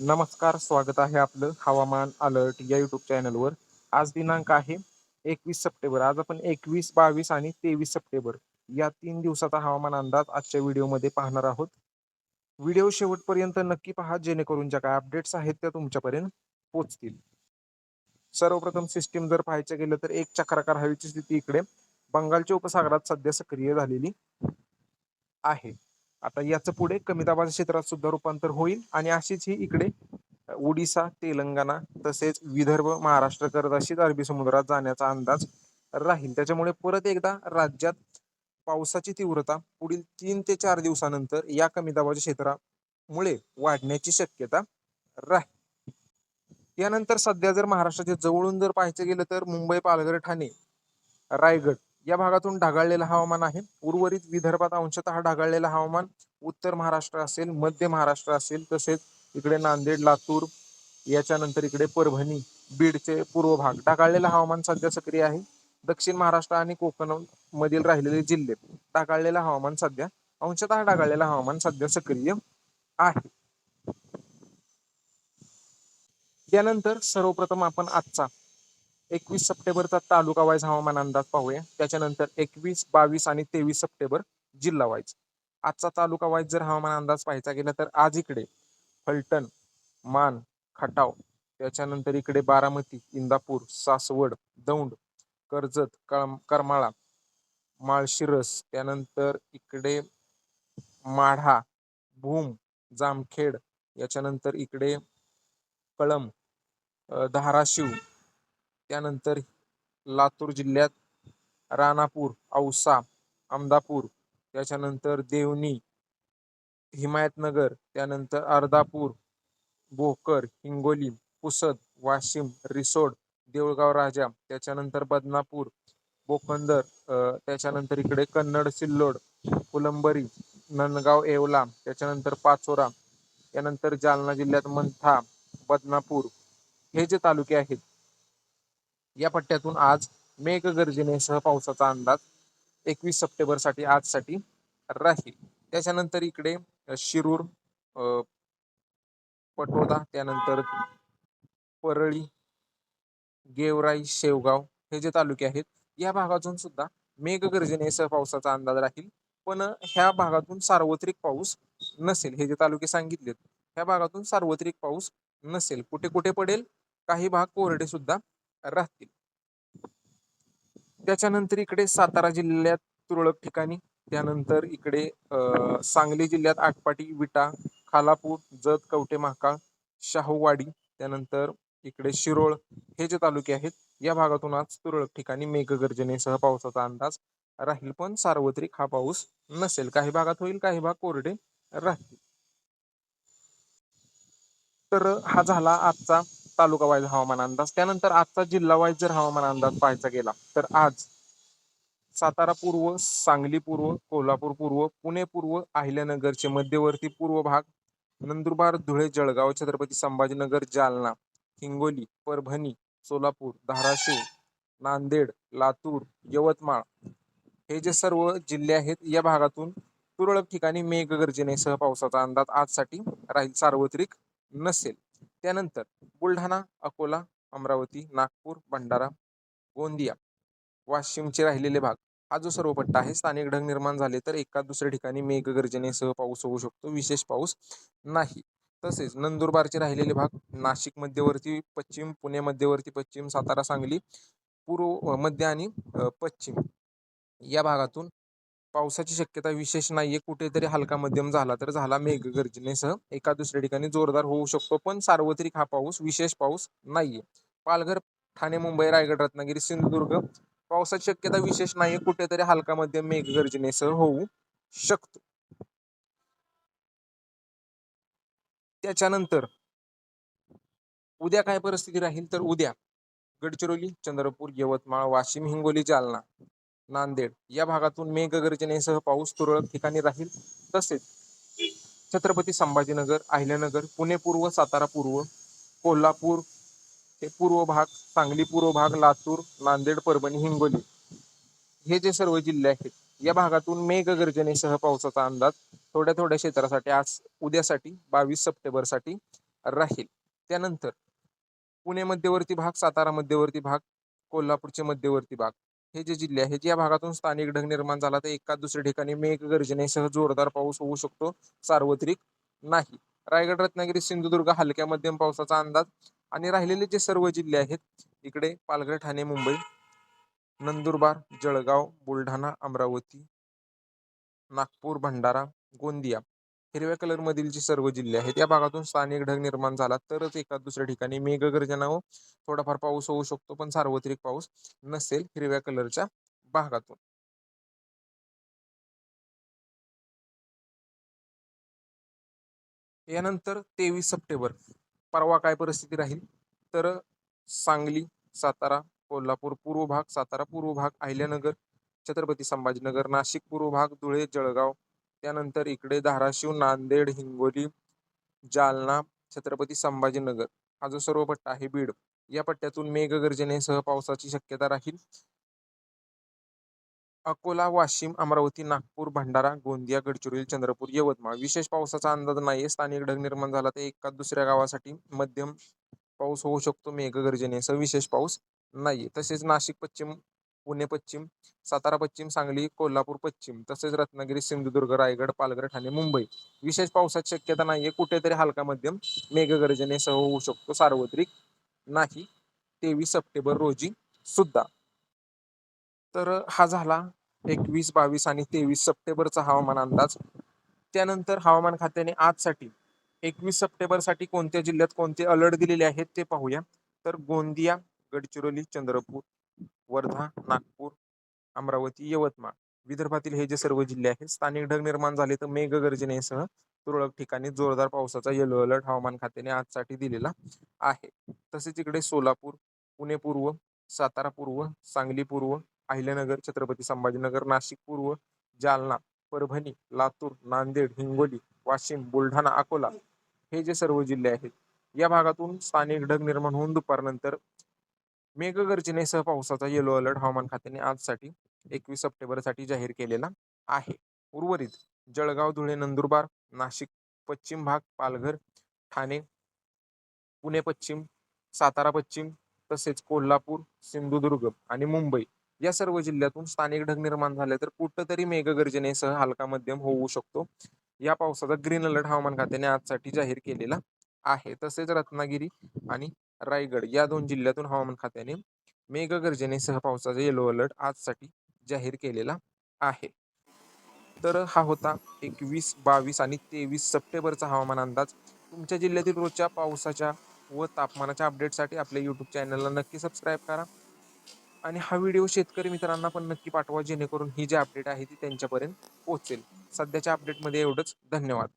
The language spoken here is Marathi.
नमस्कार स्वागत आहे आपलं हवामान अलर्ट या युट्यूब चॅनलवर. आज दिनांक आहे एकवीस सप्टेंबर. आज आपण एकवीस बावीस आणि तेवीस सप्टेंबर या तीन दिवसाचा हवामान अंदाज आजच्या व्हिडिओमध्ये पाहणार आहोत. व्हिडिओ शेवटपर्यंत नक्की पहा जेणेकरून ज्या काय अपडेट्स आहेत त्या तुमच्यापर्यंत पोचतील. सर्वप्रथम सिस्टीम जर पाहायचं गेलं तर एक चक्राकार हवेची स्थिती इकडे. बंगालच्या उपसागरात सध्या सक्रिय झालेली आहे. आता याचं पुढे कमी दाबाच्या क्षेत्रात सुद्धा रूपांतर होईल. आणि अशीच ही इकडे ओडिसा तेलंगणा तसेच विदर्भ महाराष्ट्र करत अशीच अरबी समुद्रात जाण्याचा अंदाज राहील. त्याच्यामुळे परत एकदा राज्यात पावसाची तीव्रता पुढील तीन ते चार दिवसानंतर या कमी दाबाच्या क्षेत्रामुळे वाढण्याची शक्यता राहील. यानंतर सध्या जर महाराष्ट्राच्या जवळून जर पाहायचं गेलं तर मुंबई पालघर ठाणे रायगड या भागातून ढगाळलेलं हवामान आहे. उर्वरित विदर्भात अंशतः ढगाळलेलं हवामान. उत्तर महाराष्ट्र असेल मध्य महाराष्ट्र असेल तसेच इकडे नांदेड लातूर याच्यानंतर इकडे परभणी बीडचे पूर्व भाग. ढगाळलेलं हवामान सध्या सक्रिय आहे. दक्षिण महाराष्ट्र आणि कोकण मधील राहिलेले जिल्हे. ढगाळलेलं हवामान सध्या अंशतः ढगाळलेलं हवामान सध्या सक्रिय आहे. त्यानंतर सर्वप्रथम आपण आजचा एकवीस सप्टेंबरचा तालुका वाईज हवामान अंदाज पाहूया. त्याच्यानंतर एकवीस बावीस आणि तेवीस सप्टेंबर जिल्हा वाईज. आजचा तालुका वाईज जर हवामान अंदाज पाहायचा गेला तर आज इकडे फलटण मान खटाव त्याच्यानंतर इकडे बारामती इंदापूर सासवड दौंड कर्जत कळम करमाळा माळशिरस त्यानंतर इकडे माढा भूम जामखेड याच्यानंतर इकडे कळम धाराशिव त्यानंतर लातूर जिल्ह्यात राणापूर औसा अमदापूर त्याच्यानंतर देवणी हिमायतनगर त्यानंतर अर्धापूर भोकर हिंगोली पुसद वाशिम रिसोड देऊळगाव राजा त्याच्यानंतर बदनापूर बोकंदर त्याच्यानंतर इकडे कन्नड सिल्लोड फुलंबरी नंदगाव येवला त्याच्यानंतर पाचोरा त्यानंतर जालना जिल्ह्यात मंथा बदनापूर. हे जे तालुके आहेत या पट्ट्यातून आज मेघगर्जनेसह पावसाचा अंदाज एकवीस सप्टेंबरसाठी आजसाठी राहील. त्याच्यानंतर इकडे शिरूर पटोदा त्यानंतर परळी गेवराई शेवगाव हे जे तालुके आहेत या भागातून सुद्धा मेघगर्जनेसह पावसाचा अंदाज राहील. पण ह्या भागातून सार्वत्रिक पाऊस नसेल हे जे तालुके सांगितलेत ह्या भागातून सार्वत्रिक पाऊस नसेल कुठे कुठे पडेल काही भाग कोरडे सुद्धा राहतील. त्याच्यानंतर इकडे सातारा जिल्ह्यात तुरळक ठिकाणी त्यानंतर इकडे सांगली जिल्ह्यात आटपाटी विटा खालापूर जत कवठे महाकाळ शाहूवाडी त्यानंतर इकडे शिरोळ हे जे तालुके आहेत या भागातून आज तुरळक ठिकाणी मेघगर्जनेसह पावसाचा अंदाज राहील. पण सार्वत्रिक हा पाऊस नसेल. काही भागात होईल काही भाग कोरडे राहतील. तर हा झाला आजचा तालुका वाईज हवामान अंदाज. त्यानंतर आजचा जिल्हा वाईज जर हवामान अंदाज पाहायचा गेला तर आज सातारा पूर्व सांगली पूर्व कोल्हापूर पूर्व पुणे पूर्व अहिल्यानगरचे मध्यवर्ती पूर्व भाग नंदुरबार धुळे जळगाव छत्रपती संभाजीनगर जालना हिंगोली परभणी सोलापूर धाराशिव नांदेड लातूर यवतमाळ हे जे सर्व जिल्हे आहेत या भागातून तुरळक ठिकाणी मेघगर्जनेसह पावसाचा अंदाज आजसाठी राहील सार्वत्रिक नसेल. त्यानंतर बुलढाणा अकोला अमरावती नागपूर भंडारा गोंदिया वाशिमचे राहिलेले भाग. हा जो सर्व पट्टा आहे स्थानिक ढग निर्माण झाले तर एका दुसऱ्या ठिकाणी मेघगर्जनेसह पाऊस होऊ शकतो विशेष पाऊस नाही. तसेच नंदुरबारचे राहिलेले भाग नाशिक मध्यवर्ती पश्चिम पुणे मध्यवर्ती पश्चिम सातारा सांगली पूर्व मध्य आणि पश्चिम या भागातून पावसाची शक्यता विशेष नाहीये. कुठेतरी हलका मध्यम झाला तर झाला मेघगर्जनेसह. एका दुसऱ्या ठिकाणी जोरदार होऊ शकतो पण सार्वत्रिक हा पाऊस विशेष पाऊस नाहीये. पालघर ठाणे मुंबई रायगड रत्नागिरी सिंधुदुर्ग पावसाची शक्यता विशेष नाहीये. कुठेतरी हलका मध्यम मेघगर्जनेसह होऊ शकतो. त्याच्यानंतर उद्या काय परिस्थिती राहील? तर उद्या गडचिरोली चंद्रपूर यवतमाळ वाशिम हिंगोली जालना. नांदेड या भागातून मेघगर्जनेसह पाऊस तुरळक ठिकाणी राहील. तसेच छत्रपती संभाजीनगर अहिल्यानगर पुणे पूर्व सातारा पूर्व कोल्हापूर हे पूर्व भाग सांगली पूर्व भाग लातूर नांदेड परभणी हिंगोली हे जे सर्व जिल्हे आहेत या भागातून मेघगर्जनेसह पावसाचा अंदाज थोड्या थोड्या क्षेत्रासाठी आज उद्यासाठी बावीस सप्टेंबरसाठी राहील. त्यानंतर पुणे मध्यवर्ती भाग सातारा मध्यवर्ती भाग कोल्हापूरचे मध्यवर्ती भाग हे जे जिल्हे आहेत या भागातून स्थानिक ढग निर्माण झाला तर एका दुसऱ्या ठिकाणी मेघगर्जनेसह जोरदार पाऊस होऊ शकतो सार्वत्रिक नाही. रायगड रत्नागिरी सिंधुदुर्ग हलक्या मध्यम पावसाचा अंदाज आणि राहिलेले जे सर्व जिल्हे आहेत इकडे पालघर ठाणे मुंबई नंदुरबार जळगाव बुलढाणा अमरावती नागपूर भंडारा गोंदिया हिरव्या कलर मधील जे सर्व जिल्हे आहेत या भागातून स्थानिक ढग निर्माण झाला. तरच एका दुसऱ्या ठिकाणी मेघगर्जना व थोडाफार पाऊस होऊ शकतो पण सार्वत्रिक पाऊस नसेल हिरव्या कलरच्या भागातून. यानंतर तेवीस सप्टेंबर. परवा काय परिस्थिती राहील? तर सांगली सातारा कोल्हापूर पूर्व भाग सातारा पूर्व भाग अहिल्यानगर छत्रपती संभाजीनगर नाशिक पूर्व भाग धुळे जळगाव त्यानंतर इकडे धाराशिव नांदेड हिंगोली जालना छत्रपती संभाजीनगर. हा जो सर्व पट्टा आहे बीड या पट्ट्यातून मेघगर्जनेसह पावसाची शक्यता राहील. अकोला वाशिम अमरावती नागपूर भंडारा गोंदिया गडचिरोली चंद्रपूर यवतमाळ. विशेष पावसाचा अंदाज नाही स्थानिक ढग निर्माण झाला तर एका दुसऱ्या गावासाठी मध्यम पाऊस होऊ शकतो. मेघगर्जनेसह विशेष पाऊस नाही तसेच नाशिक पश्चिम पुणे पश्चिम सातारा पश्चिम सांगली कोल्हापूर पश्चिम तसेच रत्नागिरी सिंधुदुर्ग रायगड पालघर ठाणे मुंबई. विशेष पावसाची शक्यता नाहीये. कुठेतरी हलका मध्यम मेघगर्जनेसह होऊ शकतो. सार्वत्रिक नाही. तेवीस सप्टेंबर रोजी सुद्धा. तर हा झाला एकवीस बावीस आणि तेवीस सप्टेंबरचा हवामान अंदाज. त्यानंतर हवामान खात्याने आजसाठी एकवीस सप्टेंबरसाठी कोणत्या जिल्ह्यात कोणते अलर्ट दिलेले आहेत ते पाहूया. तर गोंदिया गडचिरोली चंद्रपूर वर्धा नागपूर अमरावती यवतमाळ. विदर्भातील हे जे सर्व जिल्हे आहेत स्थानिक ढग निर्माण झाले तर मेघगर्जनेसह तुरळक ठिकाणी जोरदार पावसाचा येलो अलर्ट हवामान खात्याने आजसाठी दिलेला आहे. तसेच इकडे सोलापूर पुणे पूर्व सातारा पूर्व सांगली पूर्व अहिल्यानगर छत्रपती संभाजीनगर नाशिक पूर्व जालना परभणी लातूर नांदेड हिंगोली वाशिम बुलढाणा अकोला हे जे सर्व जिल्हे आहेत या भागातून स्थानिक ढग निर्माण होऊन दुपारनंतर मेघगर्जनेसह पावसाचा येलो अलर्ट हवामान खात्याने आजसाठी एकवीस सप्टेंबरसाठी जाहीर केलेला आहे. उर्वरित जळगाव धुळे नंदुरबार नाशिक पश्चिम भाग पालघर ठाणे पुणे पश्चिम सातारा पश्चिम तसेच कोल्हापूर सिंधुदुर्ग आणि मुंबई या सर्व जिल्ह्यातून स्थानिक ढग निर्माण झाले तर कुठंतरी मेघगर्जनेसह हलका मध्यम होऊ शकतो. या पावसाचा ग्रीन अलर्ट हवामान खात्याने आजसाठी जाहीर केलेला आहे. तसेच रत्नागिरी आणि रायगड या दोन जिल्ह्यातून हवामान खात्याने मेघगर्जनेसह पावसाचा येलो अलर्ट आजसाठी जाहीर केलेला आहे. तर हा होता एकवीस बावीस आणि तेवीस सप्टेंबरचा हवामान अंदाज. तुमच्या जिल्ह्यातील रोजच्या पावसाच्या व तापमानाच्या अपडेटसाठी आपल्या यूट्यूब चॅनलला नक्की सबस्क्राईब करा. आणि हा व्हिडिओ शेतकरी मित्रांना पण नक्की पाठवा जेणेकरून ही जी अपडेट आहे ती त्यांच्यापर्यंत पोहोचेल. सध्याच्या अपडेटमध्ये एवढंच. धन्यवाद.